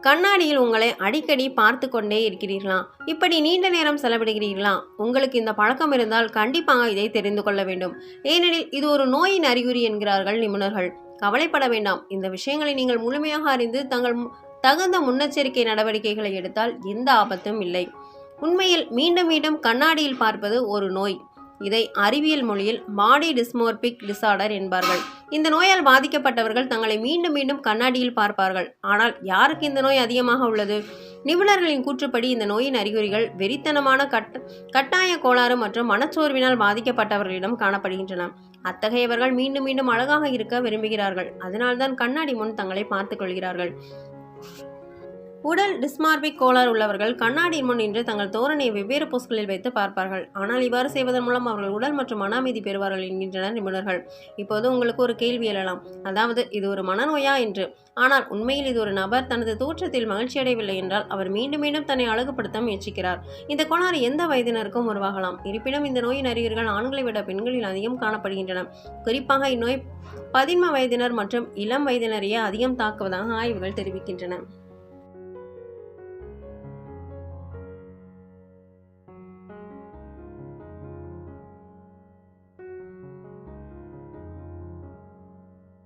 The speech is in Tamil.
கண்ணாடியில் உங்களை அடிக்கடி பார்த்து கொண்டே இருக்கிறீர்களா? இப்படி நீண்ட நேரம் செலவிடுகிறீர்களா? உங்களுக்கு இந்த பழக்கம் இருந்தால் கண்டிப்பாக இதை தெரிந்து கொள்ள வேண்டும். ஏனெனில் இது ஒரு நோயின் அறிகுறி என்கிறார்கள் நிபுணர்கள். கவலைப்பட வேண்டாம். இந்த விஷயங்களை நீங்கள் முழுமையாக அறிந்து தங்கள் தகுந்த முன்னெச்சரிக்கை நடவடிக்கைகளை எடுத்தால் எந்த ஆபத்தும் இல்லை. உண்மையில் மீண்டும் மீண்டும் கண்ணாடியில் பார்ப்பது ஒரு நோய். இதை அறிவியல் மொழியில் பாடி டிஸ்மோர்பிக் டிசார்டர் என்பார்கள். இந்த நோயால் பாதிக்கப்பட்டவர்கள் தங்களை மீண்டும் மீண்டும் கண்ணாடியில் பார்ப்பார்கள். ஆனால் யாருக்கு இந்த நோய் அதிகமாக உள்ளது? நிபுணர்களின் கூற்றுப்படி இந்த நோயின் அறிகுறிகள் வெறித்தனமான கட் கட்டாய கோளாறு மற்றும் மனச்சோர்வினால் பாதிக்கப்பட்டவர்களிடம் காணப்படுகின்றன. அத்தகையவர்கள் மீண்டும் மீண்டும் அழகாக இருக்க விரும்புகிறார்கள். அதனால்தான் கண்ணாடி முன் தங்களை பார்த்துக் கொள்கிறார்கள். உடல் டிஸ்மார்பிக் கோளாறு உள்ளவர்கள் கண்ணாடி முன் நின்று தங்கள் தோரணையை வெவ்வேறு போஸ்களில் வைத்து பார்ப்பார்கள். ஆனால் இவ்வாறு செய்வதன் மூலம் அவர்கள் உடல் மற்றும் மன அமைதி பெறுவார்கள் என்கின்றனர் நிபுணர்கள். இப்போது உங்களுக்கு ஒரு கேள்வி எழலாம். அதாவது இது ஒரு மனநோயா என்று. ஆனால் உண்மையில் இது ஒரு நபர் தனது தோற்றத்தில் மகிழ்ச்சியடையவில்லை என்றால் அவர் மீண்டும் மீண்டும் தன்னை அழகுபடுத்த முயற்சிக்கிறார். இந்த கோளாறு எந்த வயதினருக்கும் உருவாகலாம். இருப்பினும் இந்த நோயின் அறிகுறிகள் ஆண்களை விட பெண்களில் அதிகம் காணப்படுகின்றன. குறிப்பாக இந்நோய் பதின்ம வயதினர் மற்றும் இளம் வயதினரையே அதிகம் தாக்குவதாக ஆய்வுகள் தெரிவிக்கின்றன.